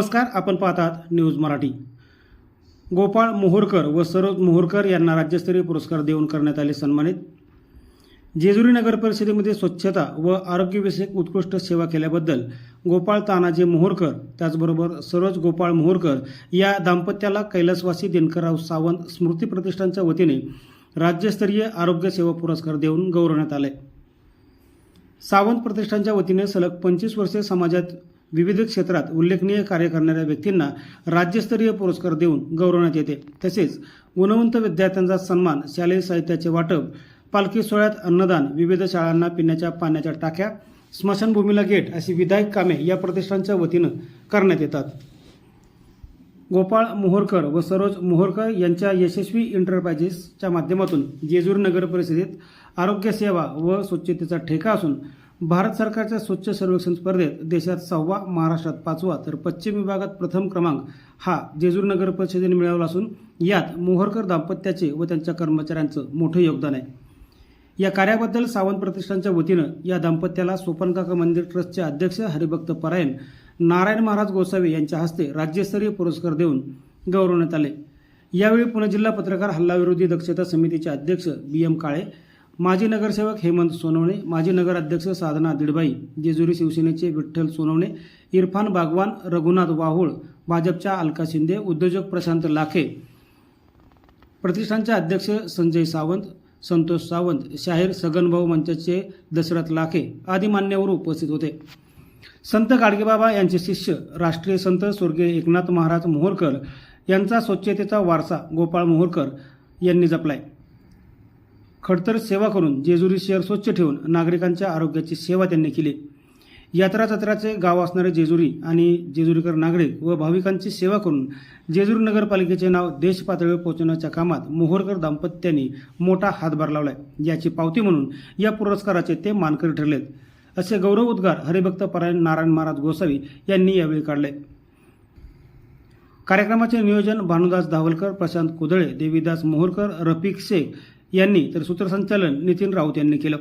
नमस्कार आपण पाहतात न्यूज मराठी. गोपाळ मोहोरकर व सरोज मोहोरकर यांना राज्यस्तरीय पुरस्कार देऊन करण्यात आले सन्मानित. जेजुरी नगर परिषदेमध्ये स्वच्छता व आरोग्यविषयक उत्कृष्ट सेवा केल्याबद्दल गोपाळ तानाजी मोहोरकर त्याचबरोबर सरोज गोपाळ मोहोरकर या दाम्पत्याला कैलासवासी दिनकरराव सावंत स्मृती प्रतिष्ठानच्या वतीने राज्यस्तरीय आरोग्य सेवा पुरस्कार देऊन गौरवण्यात आले. सावंत प्रतिष्ठानच्या वतीने सलग पंचवीस वर्षे समाजात विविध क्षेत्रात उल्लेखनीय कार्य करणाऱ्या व्यक्तींना राज्यस्तरीय पुरस्कार देऊन गौरवण्यात येते. तसेच गुणवंत विद्यार्थ्यांचा सन्मान शालेय साहित्याचे वाटप पालखी सोहळ्यात अन्नदान विविध शाळांना पिण्याच्या पाण्याच्या टाक्या स्मशानभूमीला गेट अशी विधायक कामे या प्रतिष्ठानच्या वतीनं करण्यात येतात. गोपाळ मोहोरकर व सरोज मोहोरकर यांच्या यशस्वी एंटरप्राइजेसच्या माध्यमातून जेजूर नगर परिषदेत आरोग्यसेवा व स्वच्छतेचा ठेका असून भारत सरकारच्या स्वच्छ सर्वेक्षण स्पर्धेत देशात सहावा महाराष्ट्रात पाचवा तर पश्चिम विभागात प्रथम क्रमांक हा जेजूर नगर परिषदेने मिळवला असून यात मोहरकर दाम्पत्याचे व त्यांच्या कर्मचाऱ्यांचं मोठं योगदान आहे. या कार्याबद्दल सावंत प्रतिष्ठानच्या वतीनं या दाम्पत्याला सोपनकाका मंदिर ट्रस्टचे अध्यक्ष हरिभक्त परायण नारायण महाराज गोसावी यांच्या हस्ते राज्यस्तरीय पुरस्कार देऊन गौरवण्यात आले. यावेळी पुणे जिल्हा पत्रकार हल्लाविरोधी दक्षता समितीचे अध्यक्ष बी एम काळे माजी नगरसेवक हेमंत सोनवणे माजी नगराध्यक्ष साधना दिडबाई जेजुरी शिवसेनेचे विठ्ठल सोनवणे इरफान बागवान रघुनाथ वाहुळ भाजपच्या अलका शिंदे उद्योजक प्रशांत लाखे. प्रतिष्ठानचे अध्यक्ष संजय सावंत संतोष सावंत शाहीर सगनभाऊ मंचाचे दशरथ लाखे आदी मान्यवर उपस्थित होते. संत गाडगेबाबा यांचे शिष्य राष्ट्रीय संत स्वर्गीय एकनाथ महाराज मोहोरकर यांचा स्वच्छतेचा वारसा गोपाळ मोहोरकर यांनी जपलाय. खडतर सेवा करून जेजुरी शहर स्वच्छ ठेवून नागरिकांच्या आरोग्याची सेवा त्यांनी केली. यात्रा जत्राचे गाव असणारे जेजुरी आणि जेजुरीकर नागरिक व भाविकांची सेवा करून जेजुरी नगरपालिकेचे नाव देश पातळीवर पोहोचवण्याच्या कामात मोहोरकर दाम्पत्यांनी मोठा हातभार लावलाय. याची पावती म्हणून या पुरस्काराचे ते मानकरी ठरलेत. असे गौरव उद्गार हरिभक्त परायण नारायण महाराज गोसावी यांनी यावेळी काढले. कार्यक्रमाचे नियोजन भानुदास धावलकर प्रशांत कुदळे देवीदास मोहोरकर रफिक शेख यांनी तर सूत्रसंचालन नितीन राऊत यांनी केलं.